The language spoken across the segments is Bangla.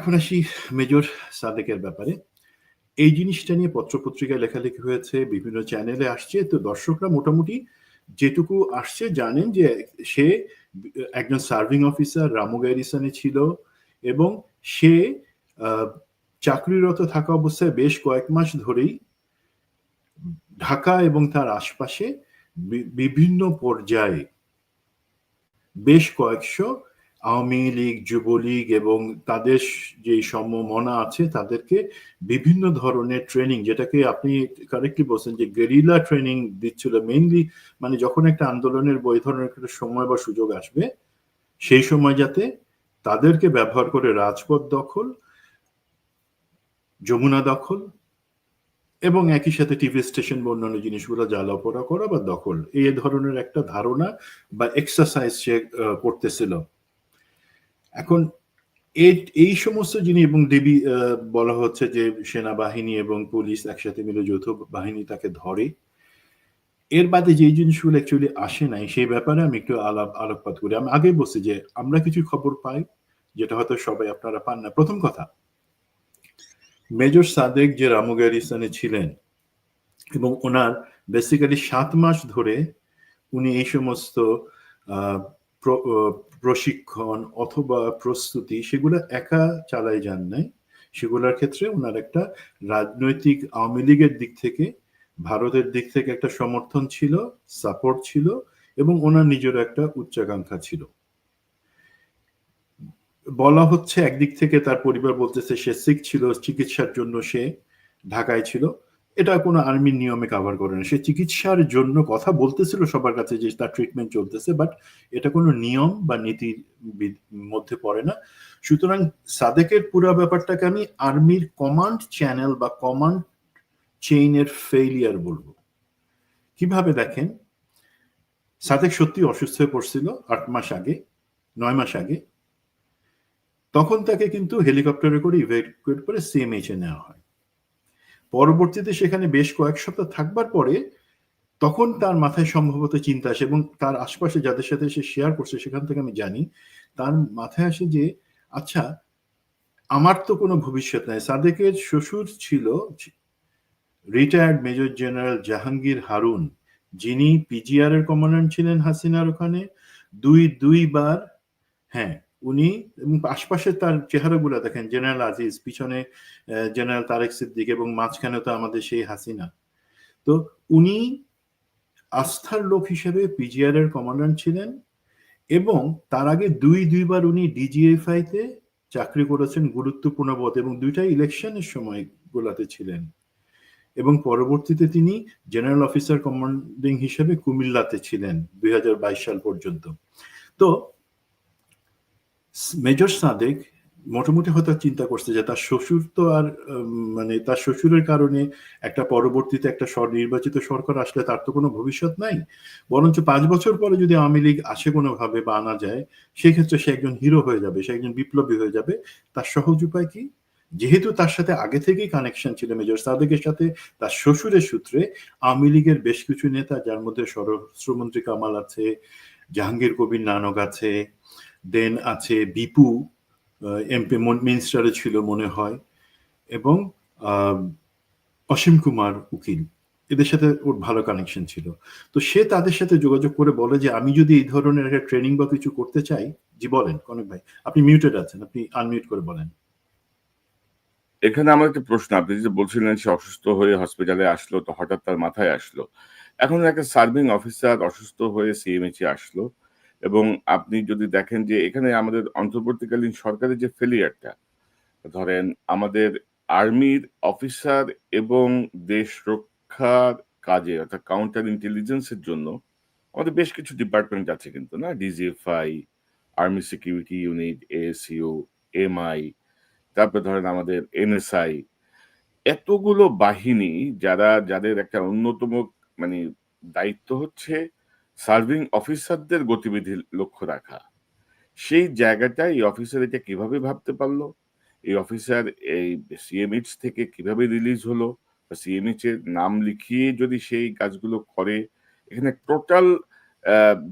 এখন আসি মেজর সাদেকের ব্যাপারে। এই জিনিসটা নিয়ে পত্রপত্রিকায় লেখালেখি হয়েছে, বিভিন্ন চ্যানেলে আসছে। তো দর্শকরা মোটামুটি যেটুকু আসছে জানেন যে সে একজন সার্ভিং অফিসার রামু গ্যারিসনে ছিল এবং সে চাকরিরত থাকা অবস্থায় বেশ কয়েক মাস ধরেই ঢাকা এবং তার আশপাশে বিভিন্ন পর্যায়ে বেশ কয়েকশো আওয়ামী লীগ, যুবলীগ এবং তাদের যে সমমনা আছে, তাদেরকে বিভিন্ন ধরনের ট্রেনিং যেটাকে আপনি কারেক্টলি বলছেন যে গেরিলা ট্রেনিং দিচ্ছিল মেইনলি মানে যখন একটা আন্দোলনের বই ধরনের একটা সময় বা সুযোগ আসবে, সেই সময় যাতে তাদেরকে ব্যবহার করে রাজপথ দখল, যমুনা দখল এবং একই সাথে টিভি স্টেশন বা অন্যান্য জিনিসগুলো জ্বালাপোড়া করা বা দখল, এই ধরনের একটা ধারণা বা এক্সারসাইজ সে করতেছিল। এখন এই সমস্ত জিনিস এবং দেবী বলা হচ্ছে যে সেনাবাহিনী এবং পুলিশ একসাথে মিলে যৌথ বাহিনী তাকে ধরে, এর বাদে যে জিনিসগুলো অ্যাকচুয়ালি আসে নাই, সেই ব্যাপারে আমি একটু আলাপ আলোকপাত করি। আমি আগে বলছি যে আমরা কিছু খবর পাই, যেটা হয়তো সবাই আপনারা পান না। প্রথম কথা, মেজর সাদেক যে রামুগারিস্তানে ছিলেন এবং ওনার বেসিক্যালি সাত মাস ধরে উনি এই সমস্ত প্রশিক্ষণ অথবা প্রস্তুতি সেগুলো একা চালাই যান নাই। সেগুলোর ক্ষেত্রে ওনার একটা রাজনৈতিক আওয়ামী লীগের দিক থেকে, ভারতের দিক থেকে একটা সমর্থন ছিল সাপোর্ট ছিল এবং ওনার নিজের একটা উচ্চাকাঙ্ক্ষা ছিল। বলা হচ্ছে একদিক থেকে তার পরিবার বলতেছে সে সিক ছিল, চিকিৎসার জন্য সে ঢাকায় ছিল। এটা কোনো আর্মির নিয়মে কাভার করে না। সে চিকিৎসার জন্য কথা বলতেছিল সবার কাছে যে তার ট্রিটমেন্ট চলতেছে বাট এটা কোনো নিয়ম বা নীতির মধ্যে পড়ে না। সুতরাং সাদেকের পুরো ব্যাপারটাকে আমি আর্মির কমান্ড চ্যানেল বা কমান্ড চেইনের ফেইলিয়ার বলব। কীভাবে দেখেন? সাদেক সত্যি অসুস্থ হয়ে পড়ছিল আট মাস আগে, নয় মাস আগে। তখন তাকে কিন্তু হেলিকপ্টারে করে ইভ্যাকুয়েট করে সিএমএইচ নেওয়া হয়। পরবর্তীতে সেখানে বেশ কয়েক সপ্তাহ থাকবার পরে তখন তার মাথায় সম্ভবত চিন্তা আসে এবং তার আশপাশে যাদের সাথে সে শেয়ার করছে সেখান থেকে আমি জানি, তার মাথায় আসে যে আচ্ছা আমার তো কোনো ভবিষ্যৎ নাই। সাদেকের শ্বশুর ছিল retired major general Jahangir Harun, যিনি পিজিআর এর কমান্ডার ছিলেন হাসিনার ওখানে। দুই, দুইবার হ্যাঁ উনি এবং আশপাশে তার চেহারাগুলো দেখেন জেনারেল আজিজ পিছনে জেনারেল তারেক সিদ্দিক এবং মাঝখানে তো আমাদের সেই হাসিনা। তো উনি আস্থার লোক হিসেবে পিজিআর এর কমান্ডার ছিলেন এবং তার আগে দুই, দুইবার উনি ডিজিএফআই তে চাকরি করেছেন গুরুত্বপূর্ণ পদ এবং দুইটা ইলেকশনের সময় গোলাতে ছিলেন। এবং পরবর্তীতে তিনি জেনারেল অফিসার কমান্ডিং হিসেবে কুমিল্লাতে ছিলেন দুই হাজার বাইশ সাল পর্যন্ত। তো মেজর সাদেক মোটামুটি হয়তো চিন্তা করছে যে তার শ্বশুর তো আর মানে তার শ্বশুরের কারণে একটা পরবর্তীতে একটা নির্বাচিত সরকার আসলে তার তো কোনো ভবিষ্যৎ নাই। বরঞ্চ পাঁচ বছর পরে যদি আওয়ামী লীগ আসে কোনোভাবে বা আনা যায়, সেক্ষেত্রে সে একজন হিরো হয়ে যাবে, সে একজন বিপ্লবী হয়ে যাবে। তার সহজ উপায় কি? যেহেতু তার সাথে আগে থেকেই কানেকশন ছিল মেজর সাদেকের সাথে, তার শ্বশুরের সূত্রে আওয়ামী লীগের বেশ কিছু নেতা, যার মধ্যে স্বরাষ্ট্রমন্ত্রী কামাল আছে, জাহাঙ্গীর কবির নানক আছে দেন আছে বিপু এমপি মিনিস্টারে ছিল মনে হয়, এবং অসীম কুমার উকিল। এদের সাথে ওর ভালো কানেকশন ছিল। তো সে তাদের সাথে যোগাযোগ করে বলে যে, আমি যদি এই ধরনের একটা ট্রেনিং বা কিছু করতে চাই, জি, বলেন, কনক ভাই। আপনি মিউটেড আছেন, আপনি আনমিউট করে বলেন। এখানে আমার একটা প্রশ্ন। আপনি যে বলছিলেন সে অসুস্থ হয়ে হসপিটালে আসলো, তো হঠাৎ তার মাথায় আসলো। এখন একটা সার্ভিং অফিসার অসুস্থ হয়ে সিএমএইচে আসলো। এবং আপনি যদি দেখেন যে এখানে আমাদের অন্তর্বর্তীকালীন সরকারের যে ফেলিয়ারটা ধরেন আমাদের আর্মির অফিসার এবং দেশ রক্ষার কাজে, অর্থাৎ কাউন্টার ইন্টেলিজেন্সের জন্য আমাদের বেশ কিছু ডিপার্টমেন্ট আছে কিন্তু, না? DGFI army security unit ASU MI তারপরে ধরেন আমাদের এনএসআই এতগুলো বাহিনী যারা, যাদের একটা অন্যতম মানে দায়িত্ব হচ্ছে সার্ভিং অফিসারদের গতিবিধি লক্ষ্য রাখা। সেই জায়গাটায় এই অফিসার এটা কীভাবে ভাবতে পারল? এই অফিসার এই সিএমএইচ থেকে কীভাবে রিলিজ হলো? বা সিএমএইচ এর নাম লিখিয়ে যদি সেই কাজগুলো করে, এখানে টোটাল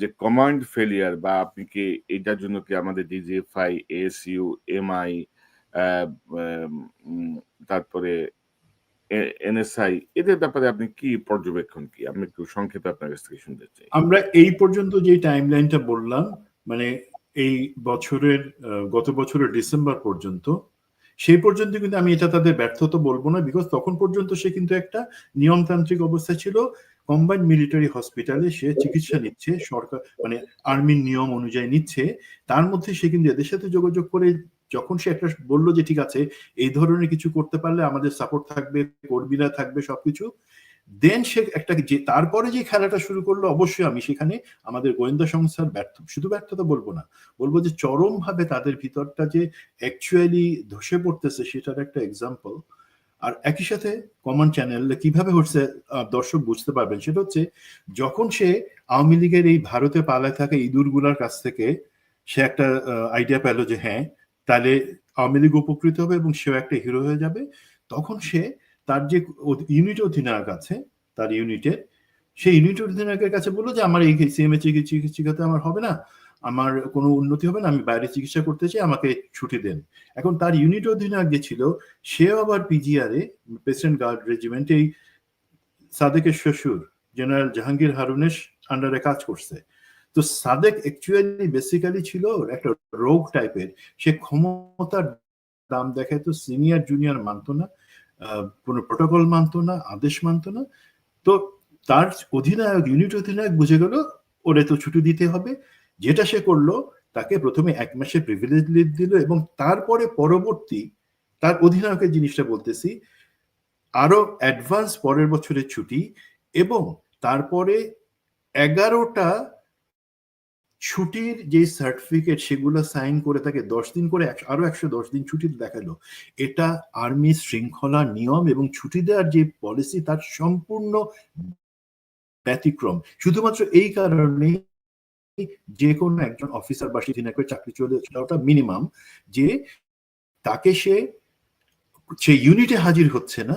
যে কমান্ড ফেলিয়ার বা আপনি কি, এটার জন্য কি আমাদের ডিজিএফআই এসইউ এমআই তারপরে এনএসআই, এদের ব্যাপারে আপনি কি পর্যবেক্ষণ কি? আমি একটু সংক্ষেপে আপনার কাছ থেকে শুনতে চাই। আমরা এই পর্যন্ত যে টাইমলাইনটা বললাম মানে এই বছরের গত বছরের ডিসেম্বর পর্যন্ত, সেই পর্যন্ত কিন্তু আমি এটা তাদের ব্যর্থতা বলব না বিকজ তখন পর্যন্ত সে কিন্তু একটা নিয়মতান্ত্রিক অবস্থা ছিল। কম্বাইন্ড মিলিটারি হসপিটালে সে চিকিৎসা নিচ্ছে, সরকার মানে আর্মির নিয়ম অনুযায়ী নিচ্ছে। তার মধ্যে সে কিন্তু এদের সাথে যোগাযোগ করে যখন সে একটা বলল যে, ঠিক আছে, এই ধরনের কিছু করতে পারলে আমাদের সাপোর্ট থাকবে, কর্মীরা থাকবে, সবকিছু। দেন সে একটা যে, তারপরে যে খেলাটা শুরু করল, অবশ্যই আমি সেখানে আমাদের গোয়েন্দা সংস্থার ব্যর্থ, শুধু ব্যর্থতা বলব না, বলব যে চরম ভাবে তাদের ভিতরটা যে অ্যাকচুয়ালি ধসে পড়তেছে, সেটার একটা এক্সাম্পল আর একই সাথে কমন চ্যানেল কীভাবে হচ্ছে দর্শক বুঝতে পারবেন, সেটা হচ্ছে যখন সে আওয়ামী লীগের এই ভারতে পালায় থাকা ইঁদুরগুলার কাছ থেকে সে একটা আইডিয়া পেল যে হ্যাঁ তাহলে আওয়ামী লীগ উপকৃত হবে এবং সেও একটা হিরো হয়ে যাবে। তখন সে তার যে ইউনিট অধিনায়ক আছে, তার ইউনিটের সেই ইউনিট অধিনায়কের কাছে বলল যে, আমার এই সিএমএ চিকিৎসাতে আমার হবে না, আমার কোনো উন্নতি হবে না, আমি বাইরে চিকিৎসা করতে চাই, আমাকে ছুটি দেন। এখন তার ইউনিট অধিনায়ক যে ছিল, সেও আবার পিজিআরে প্রেসিডেন্ট গার্ড রেজিমেন্ট এই সাদেকের শ্বশুর জেনারেল জাহাঙ্গীর হারুনের আন্ডারে কাজ করছে। তো সাদেক অ্যাকচুয়ালি বেসিক্যালি ছিল একটা রোগ টাইপের সে ক্ষমতার দাম দেখায় তো সিনিয়র জুনিয়র মানতো না কোনো প্রোটোকল মানতো না, আদেশ মানতো না। তো তার অধিনায়ক ইউনিট অধিনায়ক বুঝে গেল, ওরে তো ছুটি দিতে হবে। যেটা সে করল, তাকে প্রথমে এক মাসে প্রিভিলেজ লিভ দিল এবং তারপরে পরবর্তী তার অধিনায়কের জিনিসটা বলতেছি, আরও অ্যাডভান্স পরের বছরের ছুটি এবং তারপরে এগারোটা ছুটির যে সার্টিফিকেট সেগুলো সাইন করে তাকে দশ দিন করে আরও একশো দশ দিন ছুটি দেখাল। এটা আর্মি শৃঙ্খলা নিয়ম এবং ছুটি দেওয়ার যে পলিসি তার সম্পূর্ণ ব্যতিক্রম। শুধুমাত্র এই কারণে যে কোনো একজন অফিসার বা সেদিন একবার চাকরি চলে যাওয়াটা মিনিমাম যে তাকে সে সে ইউনিটে হাজির হচ্ছে না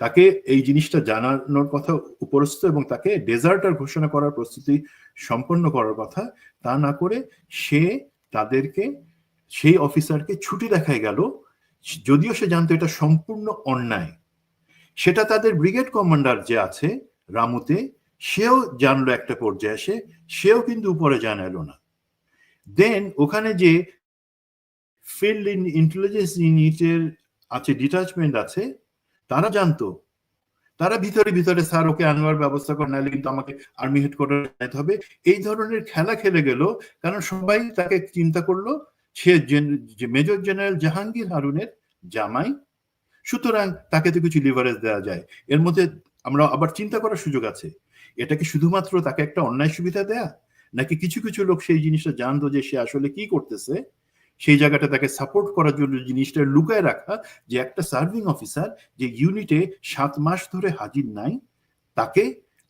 তাকে এই জিনিসটা জানানোর কথা উপরস্থ এবং তাকে ডেজার্টার ঘোষণা করার প্রস্তুতি সম্পন্ন করার কথা, তা না করে সে তাদেরকে, সেই অফিসারকে ছুটি দেখায় গেল, যদিও সে জানতো এটা সম্পূর্ণ অন্যায়। সেটা তাদের ব্রিগেড কমান্ডার যে আছে, রামুতে, সেও জানলো একটা পর্যায়ে এসে, সেও কিন্তু উপরে জানালো না। দেন ওখানে যে ফিল্ড ইন ইন্টেলিজেন্স ইউনিটের আছে ডিটাচমেন্ট আছে তারা জানতো। তারা ভিতরে ভিতরে, স্যার, ওকে আনোয়ার ব্যবস্থা করে, নাহলে কিন্তু আমাকে আর্মি হেডকোয়ার্টার যেতে হবে। এই ধরনের খেলা খেলে গেল, কারণ সবাই তাকে চিন্তা করল, সে মেজর জেনারেল জাহাঙ্গীর হারুনের জামাই। সুতরাং তাকে তো কিছু লিভারেজ দেওয়া যায়। এর মধ্যে আমরা আবার চিন্তা করার সুযোগ আছে। এটা কি শুধুমাত্র তাকে একটা অন্যায় সুবিধা দেয়া? নাকি কিছু কিছু লোক সেই জিনিসটা জানতো যে সে আসলে কি করতেছে? সেই জায়গাটা তাকে সাপোর্ট করার জন্য জিনিসটা লুকায় রাখা, যে একটা সার্ভিং অফিসার যে ইউনিটে সাত মাস ধরে হাজির নাই, তাকে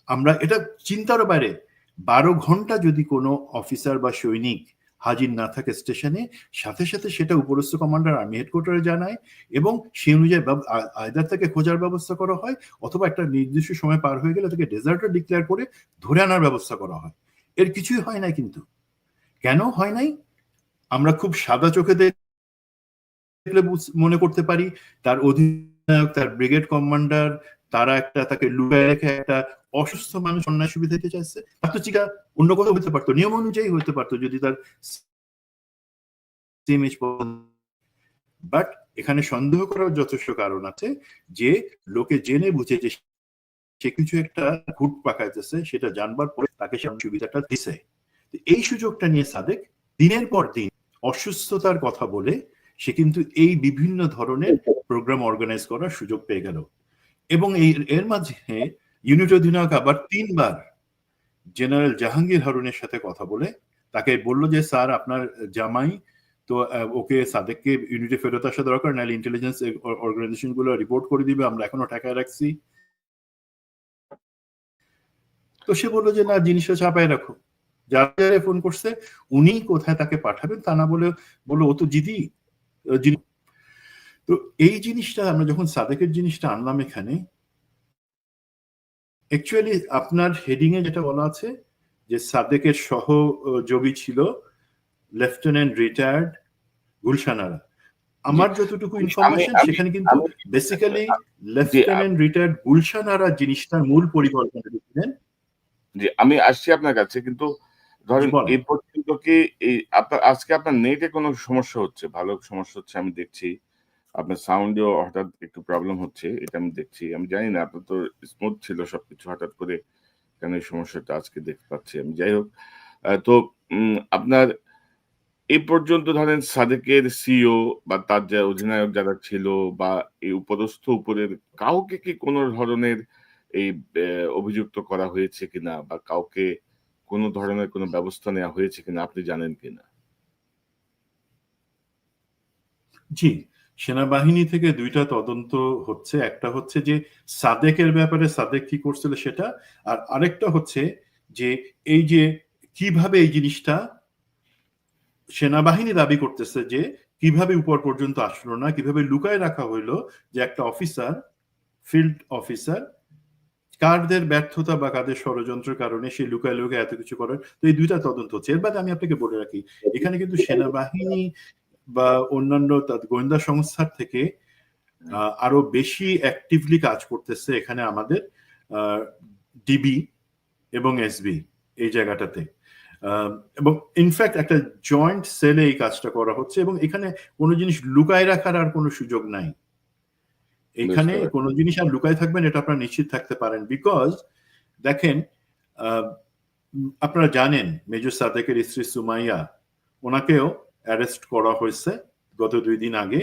আমরা এটা চিন্তার বাইরে, বারো ঘণ্টা যদি কোনো অফিসার বা সৈনিক হাজির না থাকে স্টেশনে, সাথে সাথে সেটা উপরস্থ কমান্ডার আর্মি হেডকোয়ার্টারে জানায় এবং সেই অনুযায়ী আয়দার তাকে খোঁজার ব্যবস্থা করা হয় অথবা একটা নির্দিষ্ট সময় পার হয়ে গেলে তাকে ডেজার্টার ডিক্লেয়ার করে ধরে আনার ব্যবস্থা করা হয়। এর কিছুই হয় নাই কিন্তু। কেন হয় নাই? আমরা খুব সাদা চোখে দেখলে মনে করতে পারি, তার অধিনায়ক, তার ব্রিগেড কমান্ডার, তারা একটা তাকে লুকায় রেখে একটা অসুস্থ মানুষ অন্যায় সুবিধা দিতে চাইছে। তার তো চিকা অন্য কোথাও হতে পারতো, নিয়ম অনুযায়ী হতে পারতো যদি তার বাট এখানে সন্দেহ করার যথেষ্ট কারণ আছে যে, লোকে জেনে বুঝে যে সে কিছু একটা ঘুট পাকাইতেছে, সেটা জানবার পরে তাকে সে সুবিধাটা দিছে। এই সুযোগটা নিয়ে সাদেক দিনের পর দিন অসুস্থতার কথা বলে সে কিন্তু এই বিভিন্ন ধরনের প্রোগ্রাম অর্গানাইজ করার সুযোগ পেয়ে গেল। এবং এই এর মাঝে ইউনিট অধিনায়ক আবার তিনবার জেনারেল জাহাঙ্গীর হারুনের সাথে কথা বলে তাকে বলল যে স্যার আপনার জামাই তো ওকে সাদেককে ইউনিটে ফেরত আসা দরকার নাহলে ইন্টেলিজেন্স অর্গানাইজেশনগুলো রিপোর্ট করে দিবে আমরা এখনও টাকায় রাখছি। তো সে বলল যে না জিনিসটা চাপায় রাখো। যারা যারা ফোন করছে উনি কোথায় তাকে পাঠাবেন তা না বলে বলল ও তো জিদি যিনি- তো এই জিনিসটা আমরা যখন সাদেকের জিনিসটা আনলাম এখানে অ্যাকচুয়ালি আপনার হেডিং এ যেটা বলা আছে যে সাদেকের সহযোগী ছিল লেফটেন্যান্ট রিটায়ার্ড গুলশানারা। আমার যতটুকু ইনফরমেশন সেখানে কিন্তু বেসিক্যালি লেফটেন্যান্ট রিটায়ার্ড গুলশানারা জিনিসটার মূল পরিকল্পনা ছিলেন জি আমি আসছি আপনার কাছে কিন্তু ধরেন এই পর্যন্ত কি এই আপনার আজকে আপনার নেটে কোনো সমস্যা হচ্ছে? ভালো সমস্যা হচ্ছে আমি দেখছি। আপনার সাউন্ডেও হঠাৎ একটু প্রবলেম হচ্ছে এটা আমি দেখছি। আমি জানি না আপনার তো স্মুথ ছিল সবকিছু হঠাৎ করে কেন এই সমস্যাটা আজকে দেখতে পাচ্ছি আমি। যাই হোক তো আপনার এই পর্যন্ত ধরেন সাদেকের সিও বা তার যে অধিনায়ক যারা ছিল বা এই উপরস্থ উপরের কাউকে কি কোনো ধরনের এই অভিযুক্ত করা হয়েছে কিনা বা কাউকে কোনো ধরনের কোনো ব্যবস্থা নেওয়া হয়েছে কিনা, আপনি জানেন কিনা? জি, সেনাবাহিনী থেকে দুইটা তদন্ত হচ্ছে। একটা হচ্ছে যে সাদেকের ব্যাপারে সাদেক কি করছিল সেটা, আর আরেকটা হচ্ছে যে এই যে কীভাবে এই জিনিসটা সেনাবাহিনী দাবি করতেছে যে কীভাবে উপর পর্যন্ত আসলো না, কীভাবে লুকায় রাখা হইল যে একটা অফিসার, ফিল্ড অফিসার কারদের ব্যর্থতা বা কাদের ষড়যন্ত্রের কারণে সে লুকায় লুকায় এত কিছু করার, তো এই দুইটা তদন্ত হচ্ছে। এর বাদে আমি আপনাকে বলে রাখি, এখানে কিন্তু সেনাবাহিনী বা অন্যান্য গোয়েন্দা সংস্থার থেকে আরও বেশি অ্যাক্টিভলি কাজ করতেছে এখানে আমাদের ডিবি এবং এসবি এই জায়গাটাতে। এবং ইনফ্যাক্ট একটা জয়েন্ট সেলে এই কাজটা করা হচ্ছে এবং এখানে কোনো জিনিস লুকায় রাখার আর কোনো সুযোগ নাই। এখানে। কোনো জিনিস আর লুকায় থাকবেন এটা আপনারা নিশ্চিত থাকতে পারেন। বিকজ দেখেন আহ, আপনারা জানেন মেজর সাদেকের স্ত্রী সুমাইয়া ওনাকেও অ্যারেস্ট করা হয়েছে গত দুই দিন আগে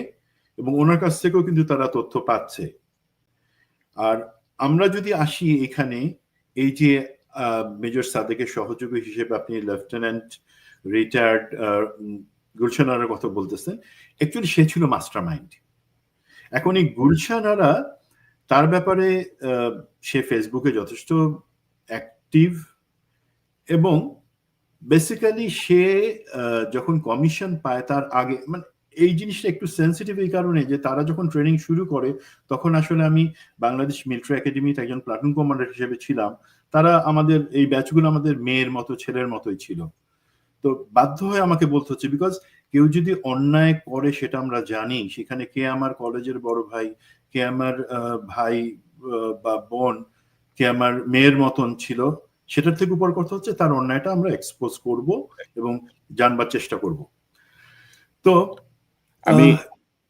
এবং ওনার কাছ থেকেও কিন্তু তারা তথ্য পাচ্ছে। আর আমরা যদি আসি এখানে এই যে মেজর সাদেকের সহযোগী হিসেবে আপনি লেফটেন্যান্ট রিটায়ার্ড গুলশান আরার কথা বলতেছেন অ্যাকচুয়ালি সে ছিল মাস্টার মাইন্ড এখন এই গুলশান আরা, তার ব্যাপারে সে ফেসবুকে যথেষ্ট অ্যাক্টিভ এবং বেসিক্যালি সে যখন কমিশন পায় তার আগে মানে এই জিনিসটা একটু সেন্সিটিভ এই কারণে যে তারা যখন ট্রেনিং শুরু করে, তখন আসলে আমি বাংলাদেশ মিলিটারি একাডেমিতে একজন প্লাটুন কমান্ডার হিসেবে ছিলাম। তারা আমাদের, এই ব্যাচগুলো আমাদের মেয়ের মতো, ছেলের মতোই ছিল। তো বাধ্য হয়ে আমাকে বলতে হচ্ছে বিকজ কেউ যদি অন্যায় করে সেটা আমরা জানি। সেখানে কে আমার কলেজের বড় ভাই কে আমার ভাই বা বোন কে আমার মেয়ের মতন ছিল সেটার থেকে উপর কথা হচ্ছে তার অন্যায়টা আমরা এক্সপোজ করব এবং জানবার চেষ্টা করব। তো আমি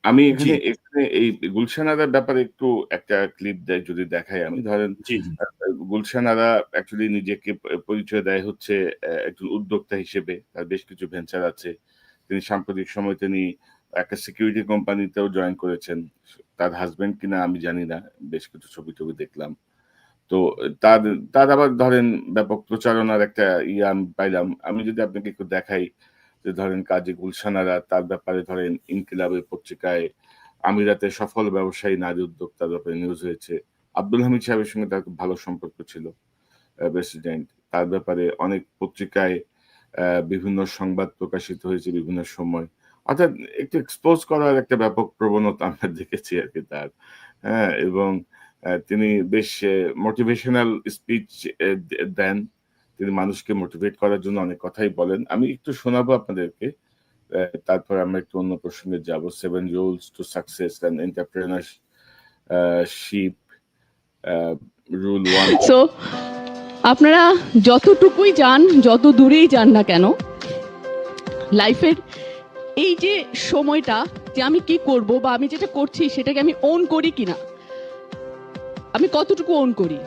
আমি এখানে এখানে এই গুলশান আরার ব্যাপারে একটু একটা ক্লিপ দেয় যদি দেখাই আমি। ধরেন গুলশান আরা অ্যাকচুয়ালি নিজেকে পরিচয় দেয় হচ্ছে একজন উদ্যোক্তা হিসেবে। তার বেশ কিছু ভেঞ্চার আছে। তিনি সাম্প্রতিক সময় তিনি একটা সিকিউরিটি কোম্পানিতেও জয়েন করেছেন। তার হাজবেন্ড কিনা আমি জানি না, বেশ কিছু ছবি টবি দেখলাম। তো তার তার আবার ধরেন ব্যাপক প্রচারণার একটা ইয়ে আমি পাইলাম। আমি যদি আপনাকে একটু দেখাই যে ধরেন কাজী গুলশানারা তার ব্যাপারে ধরেন ইনকিলাবের পত্রিকায় আমিরাতে সফল ব্যবসায়ী, নারী উদ্যোক্তার ব্যাপারে নিউজ হয়েছে। আব্দুল হামিদ সাহেবের সঙ্গে তার ভালো সম্পর্ক ছিল প্রেসিডেন্ট তার ব্যাপারে অনেক পত্রিকায় বিভিন্ন সংবাদ প্রকাশিত হয়েছে বিভিন্ন সময়। অর্থাৎ একটু এক্সপোজ করার একটা ব্যাপক প্রবণতা আমরা দেখেছি আর কি তার। হ্যাঁ এবং তিনি বেশ মোটিভেশনাল স্পিচ দেন। তিনি মানুষকে মোটিভেট করার জন্য অনেক কথাই বলেন। আমি একটু শোনাবো আপনাদেরকে। তারপর আমরা একটু অন্য প্রসঙ্গে যাব। Seven rules to success and entrepreneurship rule one so আপনারা যতটুকুই যান, যত দূরেই যান না কেন, লাইফের এই যে সময়টা যে আমি কি করব বা আমি যেটা করছি সেটাকে আমি ওন করি কিনা আমি কতটুকু ওন করি?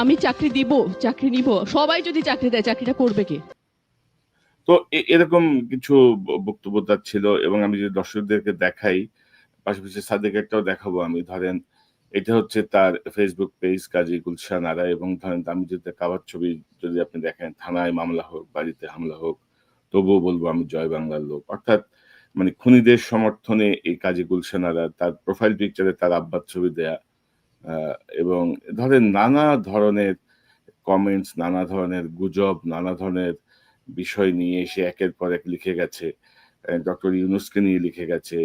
আমি চাকরি দিব, চাকরি নিব, সবাই যদি চাকরি দেয়, চাকরিটা করবে কে? তো এরকম কিছু বক্তব্য ছিল এবং আমি যদি দর্শকদেরকে দেখাই, পাশাপাশি সাদেকেরটাও দেখাবো আমি, ধরেন এটা হচ্ছে তার ফেসবুক পেজ কাজী গুলশান আরা এবং ধরেন আমি যদি কাবার ছবি যদি আপনি দেখেন, থানায় মামলা হোক, বাড়িতে হামলা হোক, তবুও বলব আমি জয় বাংলার লোক। অর্থাৎ মানে খুনিদের সমর্থনে এই কাজী গুলশান আরা তার প্রোফাইল পিকচারে তার আব্বার ছবি দেয়া এবং ধরেন নানা ধরনের কমেন্টস নানা ধরনের গুজব, নানা ধরনের বিষয় নিয়ে এসে একের পর এক লিখে গেছে। ডক্টর ইউনুসকে নিয়ে লিখে গেছে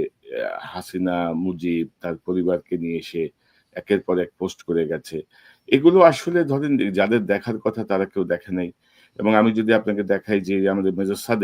হাসিনা, মুজিব, তার পরিবারকে নিয়ে এসে একের পর এক পোস্ট করে গেছে। এগুলো আসলে ধরেন, যাদের দেখার কথা তারা কেউ দেখে নাই। এবং আমি যদি আপনাকে দেখাই যে আমাদের মেজর সাদেক